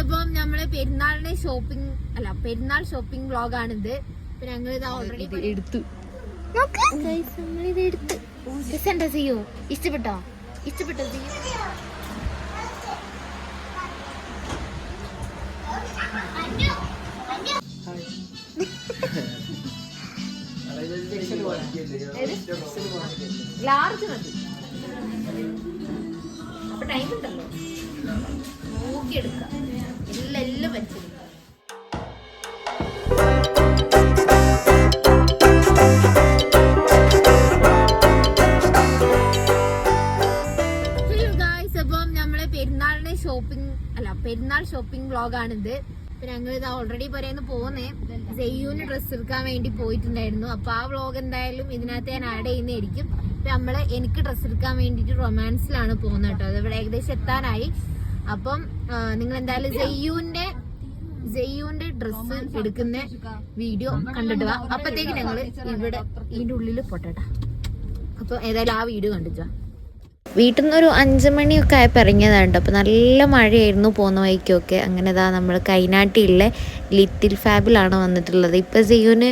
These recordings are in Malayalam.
അപ്പം നമ്മൾ പെരുന്നാളിന്റെ ഷോപ്പിംഗ് അല്ല പെരുന്നാൾ ഷോപ്പിംഗ് വ്ളോഗാണിത് ഇപ്പൊ ഞങ്ങൾ ഇത് ഓൾറെഡി എടുത്തു. നമ്മളിത് എടുത്ത്. രസണ്ട ചെയ്യോ? ഇഷ്ടപ്പെട്ടോ? ഇഷ്ടപ്പെട്ടോ ചെയ്യോ? ലാർജ് മതി. അപ്പൊ ടൈം ഉണ്ടല്ലോ. നോക്കിയെടുക്കാം എല്ലാം എല്ലാം പറ്റും പെരുന്നാളിന്റെ ഷോപ്പിംഗ് അല്ല പെരുന്നാൾ ഷോപ്പിംഗ് വ്ളോഗാണിത് പിന്നെ ഞങ്ങൾ ഇത് ഓൾറെഡി പറയുന്ന പോകുന്നേ ജയ്യൂന് ഡ്രസ്സ് എടുക്കാൻ വേണ്ടി പോയിട്ടുണ്ടായിരുന്നു. അപ്പൊ ആ വ്ളോഗ് എന്തായാലും ഇതിനകത്ത് ഞാൻ ആഡ് ചെയ്യുന്നതായിരിക്കും. ഇപ്പൊ നമ്മൾ എനിക്ക് ഡ്രസ്സ് എടുക്കാൻ വേണ്ടിട്ട് റൊമാൻസിലാണ് പോകുന്നത് കേട്ടോ. അത് ഇവിടെ ഏകദേശം എത്താനായി. അപ്പം നിങ്ങൾ എന്തായാലും ജയ്യൂന്റെ ജയ്യൂന്റെ ഡ്രസ്സ് എടുക്കുന്ന വീഡിയോ കണ്ടിട്ട് വാ. അപ്പത്തേക്ക് ഞങ്ങൾ ഇവിടെ ഇതിന്റെ ഉള്ളിൽ പൊട്ടട്ടാ. അപ്പൊ ഏതായാലും ആ വീഡിയോ കണ്ടിട്ടാ വീട്ടിൽ നിന്ന് ഒരു അഞ്ച് മണിയൊക്കെ ആയപ്പോൾ ഇറങ്ങിയതാണ് അപ്പോൾ നല്ല മഴയായിരുന്നു പോകുന്ന വഴിക്കൊക്കെ. അങ്ങനെ ഇതാ നമ്മൾ കൈനാട്ടിയിലെ ലിറ്റിൽ ഫാബിലാണ് വന്നിട്ടുള്ളത്. ഇപ്പോൾ സിയുന്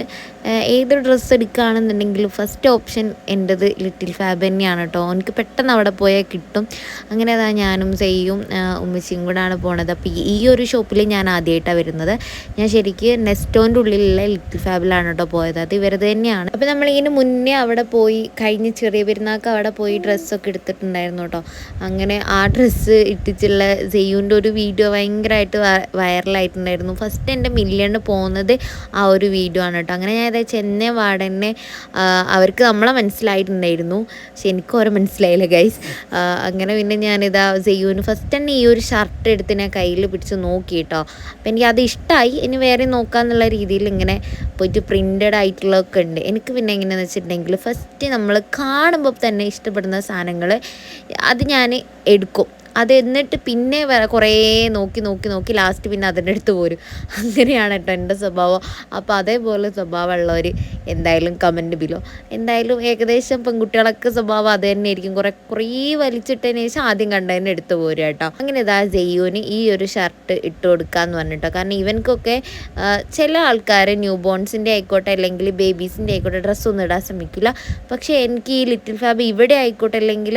ഏത് ഡ്രസ്സ് എടുക്കുകയാണെന്നുണ്ടെങ്കിലും ഫസ്റ്റ് ഓപ്ഷൻ എന്റെത് ലിറ്റിൽ ഫാബ് തന്നെയാണ് കേട്ടോ എനിക്ക് പെട്ടെന്ന് അവിടെ പോയാൽ കിട്ടും. അങ്ങനെ അതാ ഞാനും സെയ്യും ഉമ്മച്ചിയും കൂടാണ് പോണത്. അപ്പോൾ ഈ ഒരു ഷോപ്പിൽ ഞാൻ ആദ്യമായിട്ടാണ് വരുന്നത്. ഞാൻ ശരിക്ക് നെസ്റ്റോന്റെ ഉള്ളിലുള്ള ലിറ്റിൽ ഫാബിലാണ് കേട്ടോ പോയത്. അത് ഇവരത് തന്നെയാണ്. അപ്പോൾ നമ്മളിതിന് മുന്നേ അവിടെ പോയി കഴിഞ്ഞ ചെറിയ പെരുന്നാൾക്ക് അവിടെ പോയി ഡ്രസ്സൊക്കെ എടുത്തിട്ടുണ്ടായിരുന്നു കേട്ടോ അങ്ങനെ ആ ഡ്രസ്സ് ഇട്ടിച്ചുള്ള സെയ്യൂന്റെ ഒരു വീഡിയോ ഭയങ്കരമായിട്ട് വൈറലായിട്ടുണ്ടായിരുന്നു ഫസ്റ്റ് എന്റെ മില്യണ് പോകുന്നത് ആ ഒരു വീഡിയോ ആണ് കേട്ടോ അങ്ങനെ ഞാൻ ഇതേ ചെന്നൈ വാടനെ അവർക്ക് നമ്മളെ മനസ്സിലായിട്ടുണ്ടായിരുന്നു. പക്ഷെ എനിക്ക് ഓരോ മനസ്സിലായില്ല ഗൈസ് അങ്ങനെ പിന്നെ ഞാനിതാ ചെയ്യൂന് ഫസ്റ്റ് തന്നെ ഈ ഒരു ഷർട്ട് എടുത്ത് ഞാൻ കയ്യിൽ പിടിച്ച് നോക്കി കേട്ടോ അപ്പം എനിക്ക് അത് ഇഷ്ടമായി ഇനി വേറെ നോക്കാമെന്നുള്ള രീതിയിൽ ഇങ്ങനെ പോയിട്ട് പ്രിന്റഡ് ആയിട്ടുള്ളതൊക്കെ ഉണ്ട്. എനിക്ക് പിന്നെ എങ്ങനെയാണെന്ന് വെച്ചിട്ടുണ്ടെങ്കിൽ ഫസ്റ്റ് നമ്മൾ കാണുമ്പോൾ തന്നെ ഇഷ്ടപ്പെടുന്ന സാധനങ്ങൾ അത് ഞാൻ എടുക്കും. അത് എന്നിട്ട് പിന്നെ കുറേ നോക്കി നോക്കി നോക്കി ലാസ്റ്റ് പിന്നെ അതിന്റെ അടുത്ത് പോരും. അങ്ങനെയാണ് കേട്ടോ എന്റെ സ്വഭാവം. അപ്പോൾ അതേപോലെ സ്വഭാവമുള്ളവർ എന്തായാലും കമന്റ് ബിലോ എന്തായാലും ഏകദേശം പെൺകുട്ടികളൊക്കെ സ്വഭാവം അത് തന്നെ ആയിരിക്കും കുറേ കുറേ വലിച്ചിട്ടതിന് ശേഷം ആദ്യം കണ്ടതിന് എടുത്ത് പോരും കേട്ടോ അങ്ങനെ ഇതാ ജയ്യൂന് ഈ ഒരു ഷർട്ട് ഇട്ട് കൊടുക്കാമെന്ന് പറഞ്ഞിട്ടോ കാരണം ഇവൻക്കൊക്കെ ചില ആൾക്കാർ ന്യൂ ബോൺസിന്റെ ആയിക്കോട്ടെ അല്ലെങ്കിൽ ബേബീസിന്റെ ആയിക്കോട്ടെ ഡ്രസ്സൊന്നും ഇടാൻ ശ്രമിക്കില്ല. പക്ഷേ എനിക്ക് ഈ ലിറ്റിൽ ഫാബ് ഇവിടെ ആയിക്കോട്ടെ അല്ലെങ്കിൽ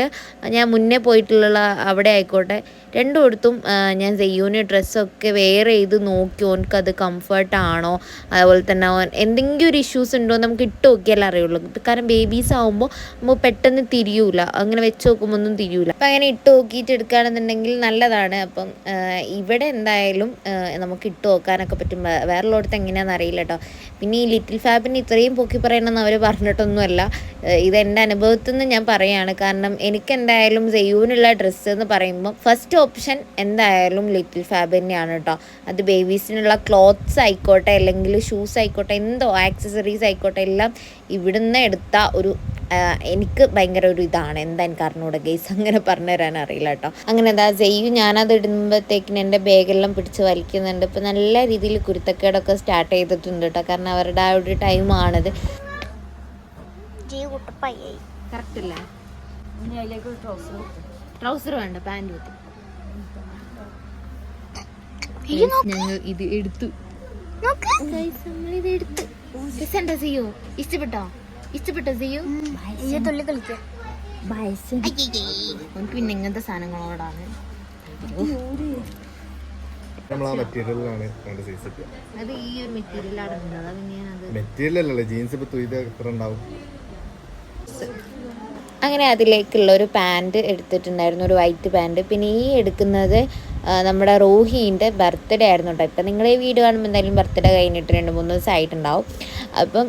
ഞാൻ മുന്നേ പോയിട്ടുള്ള അവിടെ ആയിക്കോട്ടെ രണ്ടും ആ, ഞാൻ സെയ്യൂന് ഡ്രസ്സൊക്കെ വെയർ ചെയ്ത് നോക്കി. ഓനക്ക് അത് കംഫർട്ട് ആണോ? അതുപോലെ തന്നെ ഓൻ എന്തെങ്കിലും ഒരു ഇഷ്യൂസ് ഉണ്ടോ നമുക്ക് ഇട്ട് നോക്കിയാലേ അറിയുള്ളൂ. കാരണം ബേബീസ് ആകുമ്പോൾ നമ്മൾ പെട്ടെന്ന് തിരിയൂല. അങ്ങനെ വെച്ച് നോക്കുമ്പോൾ ഒന്നും തിരിയൂല. അപ്പം അങ്ങനെ ഇട്ട് നോക്കിയിട്ട് എടുക്കുകയാണെന്നുണ്ടെങ്കിൽ നല്ലതാണ്. അപ്പം ഇവിടെ എന്തായാലും നമുക്ക് ഇട്ട് നോക്കാനൊക്കെ പറ്റും. വേറെയുള്ളടത്ത് എങ്ങനെയാണെന്ന് അറിയില്ല കേട്ടോ പിന്നെ ഈ ലിറ്റിൽ ഫാബിന് ഇത്രയും പൊക്കി പറയണമെന്ന് അവർ പറഞ്ഞിട്ടൊന്നുമല്ല. ഇതെന്റെ അനുഭവത്തിൽ നിന്ന് ഞാൻ പറയുകയാണ് കാരണം എനിക്കെന്തായാലും സെയ്യൂനുള്ള ഡ്രസ്സ് എന്ന് പറയുമ്പോൾ ഫസ്റ്റ് ഓപ്ഷൻ എന്തായാലും ലിറ്റിൽ ഫാബ് തന്നെയാണ് കേട്ടോ അത് ബേബീസിനുള്ള ക്ലോത്ത്സ് ആയിക്കോട്ടെ അല്ലെങ്കിൽ ഷൂസ് ആയിക്കോട്ടെ എന്തോ ആക്സസറീസ് ആയിക്കോട്ടെ എല്ലാം ഇവിടുന്ന് എടുത്ത ഒരു എനിക്ക് ഭയങ്കര ഒരു ഇതാണ്. എന്താ എനിക്ക് അറിഞ്ഞൂടെ ഗെയ്സ് അങ്ങനെ പറഞ്ഞു തരാൻ അറിയില്ല കേട്ടോ അങ്ങനെ എന്താ ജെയ്യു ഞാനത് ഇടുമ്പോഴത്തേക്കിന് എന്റെ ബാഗെല്ലാം പിടിച്ച് വലിക്കുന്നുണ്ട്. ഇപ്പം നല്ല രീതിയിൽ കുരുത്തക്കേടൊക്കെ സ്റ്റാർട്ട് ചെയ്തിട്ടുണ്ട് കേട്ടോ കാരണം അവരുടെ ആ ഒരു ടൈമാണിത് കറക്റ്റ് അല്ലേ ട്രൗസർ വേണ്ട പാന്റ് കുത്തി. ഞങ്ങൾ ഇത് എടുത്തു. എടുത്ത്. ചെയ്യോ? ഇഷ്ടപ്പെട്ടോ? ഇഷ്ടപ്പെട്ടോ ചെയ്യോ? തുള്ളി കളിക്കാം നമുക്ക് പിന്നെ ഇങ്ങനത്തെ സാധനങ്ങളോടാണ്. അത് ഈ ഒരു മെറ്റീരിയലാണ് മെറ്റീരിയൽ അല്ലല്ലോ ജീൻസ് ഇപ്പൊ തുയ്ത് എത്ര ഉണ്ടാവും? അങ്ങനെ അതിലേക്കുള്ള ഒരു പാന്റ് എടുത്തിട്ടുണ്ടായിരുന്നു ഒരു വൈറ്റ് പാന്റ് പിന്നെ ഈ എടുക്കുന്നത് നമ്മുടെ റോഹിന്റെ ബർത്ത്ഡേ ആയിരുന്നു കേട്ടോ ഇപ്പം നിങ്ങൾ ഈ വീഡിയോ കാണുമ്പോൾ എന്തായാലും ബർത്ത്ഡേ കഴിഞ്ഞിട്ട് രണ്ട് മൂന്ന് ദിവസം ആയിട്ടുണ്ടാവും അപ്പം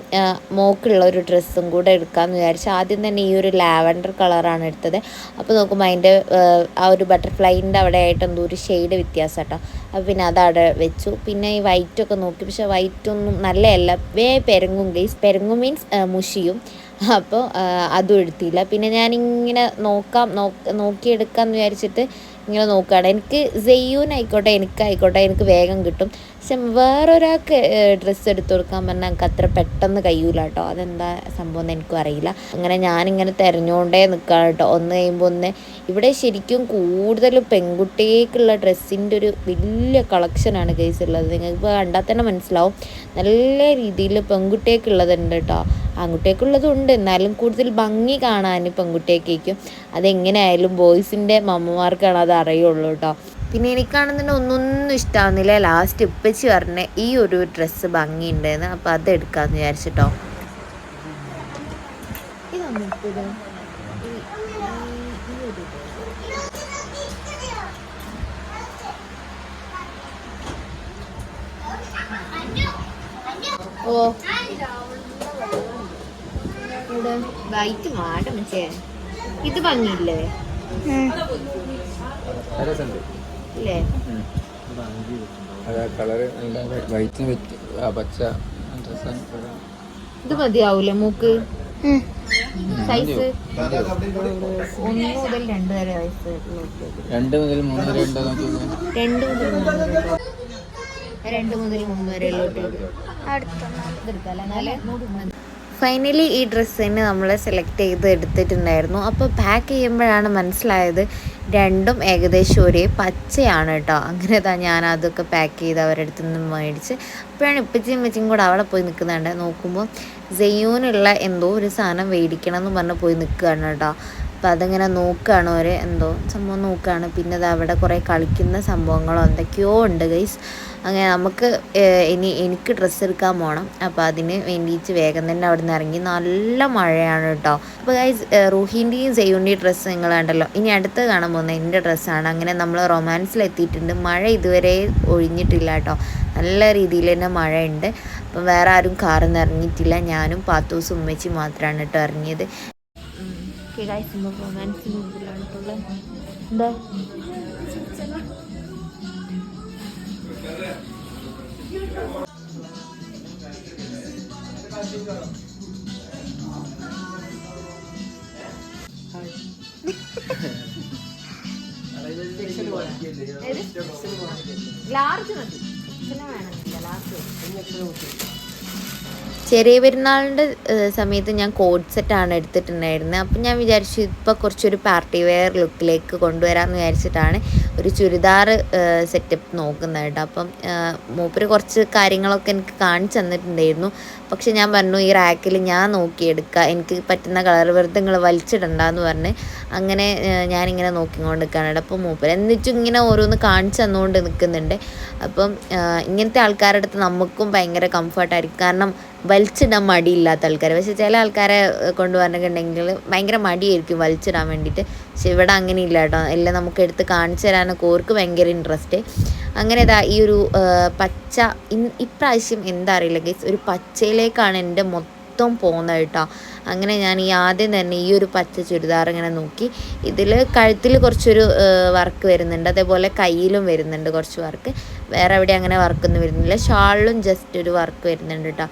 മോക്കുള്ള ഒരു ഡ്രസ്സും കൂടെ എടുക്കാമെന്ന് വിചാരിച്ചു ആദ്യം തന്നെ ഈ ഒരു ലാവൻഡർ കളറാണ് എടുത്തത്. അപ്പോൾ നോക്കുമ്പോൾ അതിന്റെ ആ ഒരു ബട്ടർഫ്ലൈന്റെ അവിടെ ആയിട്ട് എന്തോ ഒരു ഷെയ്ഡ് വ്യത്യാസം കേട്ടോ അപ്പോൾ പിന്നെ അതവിടെ വെച്ചു. പിന്നെ ഈ വൈറ്റൊക്കെ നോക്കി. പക്ഷേ വൈറ്റൊന്നും നല്ലതല്ല. വേ പെരങ്ങും ഗ്ലീസ് പെരങ്ങും മീൻസ് മുഷിയും. അപ്പോൾ അതും എടുത്തില്ല. പിന്നെ ഞാനിങ്ങനെ നോക്ക്. നോക്കിയെടുക്കാമെന്ന് വിചാരിച്ചിട്ട് ഇങ്ങനെ നോക്കുകയാണ് എനിക്ക് സെയ്യൂനായിക്കോട്ടെ എനിക്കായിക്കോട്ടെ എനിക്ക് വേഗം കിട്ടും. പക്ഷെ വേറൊരാൾക്ക് ഡ്രസ്സ് എടുത്തു കൊടുക്കാൻ പറഞ്ഞാൽ എനിക്ക് അത്ര പെട്ടെന്ന് കഴിയൂല കേട്ടോ അതെന്താ സംഭവം എന്ന് എനിക്കും അറിയില്ല. അങ്ങനെ ഞാനിങ്ങനെ തിരഞ്ഞുകൊണ്ടേ നിൽക്കുകയാണ് കേട്ടോ ഒന്ന് കഴിയുമ്പോൾ ഒന്ന് ഇവിടെ ശരിക്കും കൂടുതൽ പെൺകുട്ടിയേക്കുള്ള ഡ്രസ്സിന്റെ ഒരു വലിയ കളക്ഷനാണ് കേസ് ഉള്ളത്. നിങ്ങൾക്ക് കണ്ടാൽ തന്നെ മനസ്സിലാവും. നല്ല രീതിയിൽ പെൺകുട്ടിയേക്കുള്ളതുണ്ട് കേട്ടോ ആൺകുട്ടിയേക്കുള്ളതും ഉണ്ട്. എന്നാലും കൂടുതൽ ഭംഗി കാണാൻ പെൺകുട്ടിയേക്കും അതെങ്ങനെയായാലും ബോയ്സിന്റെ മമ്മമാർക്കാണ് അത് അറിയുള്ളൂ കേട്ടോ പിന്നെ എനിക്കാണെന്നുണ്ടെങ്കിൽ ഒന്നൊന്നും ഇഷ്ടമാവുന്നില്ല ലാസ്റ്റ് ഇപ്പച്ചി പറഞ്ഞ ഈ ഒരു ഡ്രസ്സ് ഭംഗിയുണ്ടെന്ന്. അപ്പോൾ അത് എടുക്കാമെന്ന് വിചാരിച്ചിട്ടോ. ഓ. വൈറ്റ് ഇത് ഭംഗിയില്ലേ? അതാ കളറ് വൈറ്റിന് പറ്റി ആ പച്ച ഇത് മതിയാവൂലേ മൂക്ക്? സൈസ് ഒന്ന് മുതൽ രണ്ട് വരെ വയസ്സ് രണ്ട് മുതൽ മൂന്ന് വരെ രണ്ട് മുതൽ മൂന്ന് വരെ. രണ്ട് മുതൽ മൂന്ന് വരെ ഉള്ളോട്ട് ഇതെടുക്കാല്ലേ എന്നാലേ മതി. ഫൈനലി ഈ ഡ്രസ്സ് തന്നെ നമ്മൾ സെലക്ട് ചെയ്ത് എടുത്തിട്ടുണ്ടായിരുന്നു. അപ്പോൾ പാക്ക് ചെയ്യുമ്പോഴാണ് മനസ്സിലായത് രണ്ടും ഏകദേശം ഒരേ പച്ചയാണ് കേട്ടോ അങ്ങനെ താ ഞാൻ അതൊക്കെ പാക്ക് ചെയ്ത് അവരുടെ നിന്ന് മേടിച്ച് അപ്പോഴാണ് ഇപ്പച്ചിയും വെച്ചും കൂടെ അവിടെ പോയി നിൽക്കുന്നുണ്ട് നോക്കുമ്പോൾ ജയ്യൂനുള്ള എന്തോ ഒരു സാധനം മേടിക്കണം എന്ന് പറഞ്ഞ് പോയി നിൽക്കുകയാണ് കേട്ടോ അപ്പം അതിങ്ങനെ നോക്കുകയാണ് അവർ എന്തോ സംഭവം നോക്കുകയാണ് പിന്നെ അത് അവിടെ കുറേ കളിക്കുന്ന സംഭവങ്ങളോ എന്തൊക്കെയോ ഉണ്ട് ഗൈസ് അങ്ങനെ നമുക്ക് ഇനി എനിക്ക് ഡ്രസ്സ് എടുക്കാൻ പോകണം അപ്പോൾ അതിന് വേണ്ടിയിട്ട് വേഗം തന്നെ അവിടെ നിന്ന് ഇറങ്ങി. നല്ല മഴയാണ് കേട്ടോ അപ്പോൾ ഗൈസ് റൂഹിന്റെയും സെയ്യൂന്റെയും ഡ്രസ്സ് നിങ്ങൾ കണ്ടല്ലോ ഇനി അടുത്ത് കാണാൻ പോകുന്നത് എന്റെ ഡ്രസ്സാണ് അങ്ങനെ നമ്മൾ റൊമാൻസിൽ എത്തിയിട്ടുണ്ട് മഴ ഇതുവരെ ഒഴിഞ്ഞിട്ടില്ല കേട്ടോ നല്ല രീതിയിൽ തന്നെ മഴയുണ്ട്. അപ്പം വേറെ ആരും കാറിൽ നിന്ന് ഇറങ്ങിയിട്ടില്ല. ഞാനും പാത്തൂസും ഉമ്മച്ചി മാത്രമാണ് കേട്ടോ ഇറങ്ങിയത്. റൊമാൻസിന് മുമ്പിലായിട്ടുള്ള എന്താ ലാർജ് മതി വേണമെന്നില്ല ലാർജ് ചെറിയ പെരുന്നാളിന്റെ സമയത്ത് ഞാൻ കോഡ് സെറ്റാണ് എടുത്തിട്ടുണ്ടായിരുന്നത്. അപ്പം ഞാൻ വിചാരിച്ചു ഇപ്പോൾ കുറച്ചൊരു പാർട്ടി വെയർ ലുക്കിലേക്ക് കൊണ്ടുവരാമെന്ന് വിചാരിച്ചിട്ടാണ് ഒരു ചുരിദാർ സെറ്റപ്പ് നോക്കുന്നത് കേട്ടോ അപ്പം മൂപ്പര് കുറച്ച് കാര്യങ്ങളൊക്കെ എനിക്ക് കാണിച്ചു തന്നിട്ടുണ്ടായിരുന്നു. പക്ഷെ ഞാൻ പറഞ്ഞു ഈ റാക്കിൽ ഞാൻ നോക്കിയെടുക്കുക എനിക്ക് പറ്റുന്ന കളർ വെറുതെ നിങ്ങൾ വലിച്ചിടണ്ടെന്ന് പറഞ്ഞ് അങ്ങനെ ഞാനിങ്ങനെ നോക്കിക്കൊണ്ട് നിൽക്കുകയാണ് അപ്പം മൂപ്പര് എന്നിട്ടും ഇങ്ങനെ ഓരോന്ന് കാണിച്ചു തന്നുകൊണ്ട് നിൽക്കുന്നുണ്ട്. അപ്പം ഇങ്ങനത്തെ ആൾക്കാരുടെ അടുത്ത് നമുക്കും ഭയങ്കര കംഫർട്ടായിരിക്കും കാരണം വലിച്ചിടാൻ മടിയില്ലാത്ത ആൾക്കാർ പക്ഷെ ചില ആൾക്കാരെ കൊണ്ട് ഭയങ്കര മടിയായിരിക്കും വലിച്ചിടാൻ വേണ്ടിയിട്ട്. പക്ഷെ ഇവിടെ അങ്ങനെ ഇല്ല കേട്ടോ. എല്ലാം നമുക്ക് എടുത്ത് കാണിച്ചു തരാനൊക്കെ ഓർക്ക് ഭയങ്കര ഇൻട്രസ്റ്റ്. അങ്ങനെ ഇതാ ഈ ഒരു പച്ച ഇപ്രാവശ്യം എന്താ അറിയില്ല ഗൈസ്. ഒരു പച്ചയിലേക്കാണ് എന്റെ മൊത്തം പോകുന്നത് കേട്ടോ. അങ്ങനെ ഞാൻ ഈ ആദ്യം തന്നെ ഈ ഒരു പച്ച ചുരിദാർ ഇങ്ങനെ നോക്കി. ഇതിൽ കഴുത്തിൽ കുറച്ചൊരു വർക്ക് വരുന്നുണ്ട്. അതേപോലെ കയ്യിലും വരുന്നുണ്ട് കുറച്ച് വർക്ക്. വേറെ എവിടെ അങ്ങനെ വർക്കൊന്നും വരുന്നില്ല. ഷാളിലും ജസ്റ്റ് ഒരു വർക്ക് വരുന്നുണ്ട് കേട്ടോ.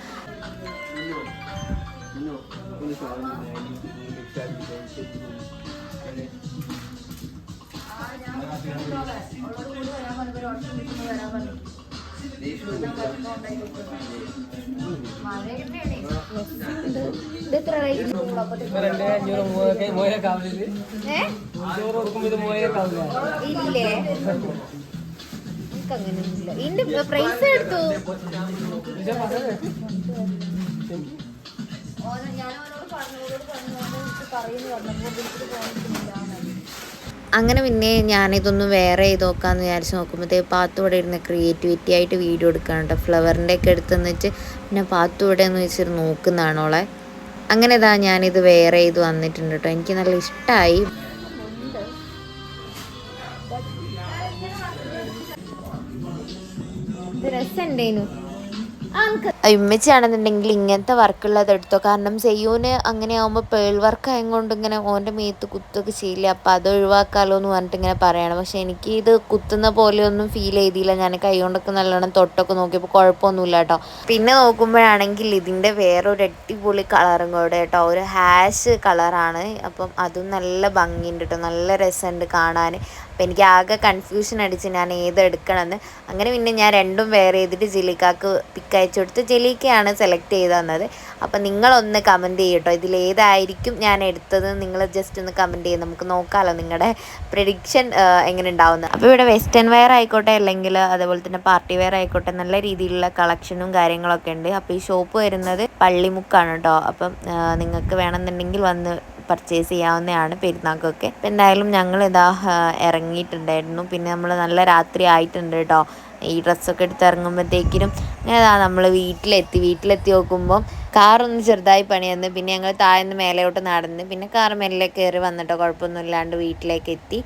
ഇല്ലേ എനിക്കങ്ങനെയൊന്നുമില്ല ഇതിന്റെ പ്രൈസ് എടുത്തു ഞാൻ അവനോട് പറഞ്ഞു പറയുന്നു പറഞ്ഞപ്പോൾ വിളിച്ചിട്ട് പോകാൻ അങ്ങനെ പിന്നെ ഞാനിതൊന്ന് വേറെ ചെയ്ത് നോക്കാമെന്ന് വിചാരിച്ച് നോക്കുമ്പോഴത്തേ പാത്തു ഇവിടെ ഇരുന്ന് ക്രിയേറ്റിവിറ്റി ആയിട്ട് വീഡിയോ എടുക്കാനുണ്ട് ഫ്ലവറിന്റെ ഒക്കെ എടുത്ത് നിന്നിട്ട് പിന്നെ പാത്തു ഇവിടെ എന്ന് വെച്ചിട്ട് നോക്കുന്നതാണോളെ അങ്ങനെ ഇതാ ഞാനിത് വേറെ ചെയ്ത് വന്നിട്ടുണ്ട് കേട്ടോ എനിക്ക് നല്ല ഇഷ്ടമായി ഇത് രസമുണ്ടേനു ആ നമുക്ക് ഇമ്മച്ചാണെന്നുണ്ടെങ്കിൽ ഇങ്ങനത്തെ വർക്കുള്ളത് എടുത്തോ. കാരണം സെയ്യൂന് അങ്ങനെ ആകുമ്പോൾ പേൾ വർക്ക് ആയതുകൊണ്ട് ഇങ്ങനെ ഓന്റെ മേത്ത് കുത്തൊക്കെ ചെയ്യില്ല. അപ്പോൾ അത് ഒഴിവാക്കാലോ എന്ന് പറഞ്ഞിട്ട് ഇങ്ങനെ പറയണം. പക്ഷെ എനിക്ക് ഇത് കുത്തുന്ന പോലെ ഒന്നും ഫീൽ ചെയ്തില്ല. ഞാൻ കൈ കൊണ്ടൊക്കെ നല്ലോണം തൊട്ടൊക്കെ നോക്കിയപ്പോൾ കുഴപ്പമൊന്നുമില്ല കേട്ടോ. പിന്നെ നോക്കുമ്പോഴാണെങ്കിൽ ഇതിന്റെ വേറൊരു അടിപൊളി കളറും കൂടെ കേട്ടോ. ഒരു ഹാഷ് കളറാണ് അപ്പം അതും നല്ല ഭംഗിയുണ്ട് കേട്ടോ. നല്ല രസമുണ്ട് കാണാൻ. അപ്പം എനിക്ക് ആകെ കൺഫ്യൂഷൻ അടിച്ച് ഞാൻ ഏത് എടുക്കണമെന്ന്. അങ്ങനെ പിന്നെ ഞാൻ രണ്ടും വേറെ ചെയ്തിട്ട് ജിലിക്കാക്ക് പിക്ക് അയച്ചു കൊടുത്ത് ജെലിക്കയാണ് സെലക്ട് ചെയ്ത് തന്നത്. അപ്പം നിങ്ങളൊന്ന് കമന്റ് ചെയ്യട്ടോ. ഇതിലേതായിരിക്കും ഞാൻ എടുത്തത്? നിങ്ങൾ ജസ്റ്റ് ഒന്ന് കമന്റ് ചെയ്ത് നമുക്ക് നോക്കാമല്ലോ നിങ്ങളുടെ പ്രഡിക്ഷൻ എങ്ങനെ ഉണ്ടാവുന്നത് അപ്പോൾ ഇവിടെ വെസ്റ്റേൺ വെയർ ആയിക്കോട്ടെ അല്ലെങ്കിൽ അതുപോലെ തന്നെ പാർട്ടി വെയർ ആയിക്കോട്ടെ നല്ല രീതിയിലുള്ള കളക്ഷനും കാര്യങ്ങളൊക്കെ ഉണ്ട്. അപ്പോൾ ഈ ഷോപ്പ് വരുന്നത് പള്ളിമുക്കാണ് കേട്ടോ അപ്പം നിങ്ങൾക്ക് വേണമെന്നുണ്ടെങ്കിൽ വന്ന് പർച്ചേസ് ചെയ്യാവുന്നതാണ് പെരുന്നാൾക്കൊക്കെ. അപ്പം എന്തായാലും ഞങ്ങൾ ഇതാ ഇറങ്ങിയിട്ടുണ്ടായിരുന്നു. പിന്നെ നമ്മൾ നല്ല രാത്രി ആയിട്ടുണ്ട് കേട്ടോ ഈ ഡ്രസ്സൊക്കെ എടുത്ത് ഇറങ്ങുമ്പോഴത്തേക്കിനും അങ്ങനെ നമ്മൾ വീട്ടിലെത്തി. വീട്ടിലെത്തി നോക്കുമ്പോൾ കാറൊന്ന് ചെറുതായി പണി വന്ന് പിന്നെ ഞങ്ങൾ താഴ്ന്ന് മേലോട്ട് നടന്ന് പിന്നെ കാർ മെല്ലെ കയറി വന്നിട്ടോ കുഴപ്പമൊന്നും ഇല്ലാണ്ട് വീട്ടിലേക്ക് എത്തി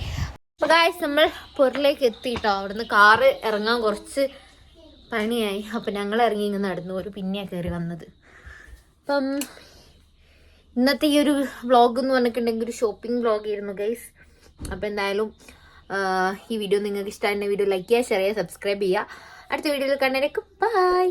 അപ്പൊ ഗായ്സ് നമ്മൾ പൊറിലേക്ക് എത്തി കേട്ടോ അവിടുന്ന് കാറ് ഇറങ്ങാൻ കുറച്ച് പണിയായി. അപ്പം ഞങ്ങൾ ഇറങ്ങി ഇങ്ങനെ നടന്നു. ഒരു പിന്നെയാണ് കയറി വന്നത്. അപ്പം ഇന്നത്തെ ഈ ഒരു വ്ളോഗ് എന്ന് പറഞ്ഞിട്ടുണ്ടെങ്കിൽ ഒരു ഷോപ്പിംഗ് വ്ളോഗ് ആയിരുന്നു ഗൈസ് അപ്പം എന്തായാലും ഈ വീഡിയോ നിങ്ങൾക്ക് ഇഷ്ടമായ വീഡിയോ ലൈക്ക് ചെയ്യുക ഷെയർ ചെയ്യുക സബ്സ്ക്രൈബ് ചെയ്യുക. അടുത്ത വീഡിയോയിൽ കണ്ടേക്കും ബൈ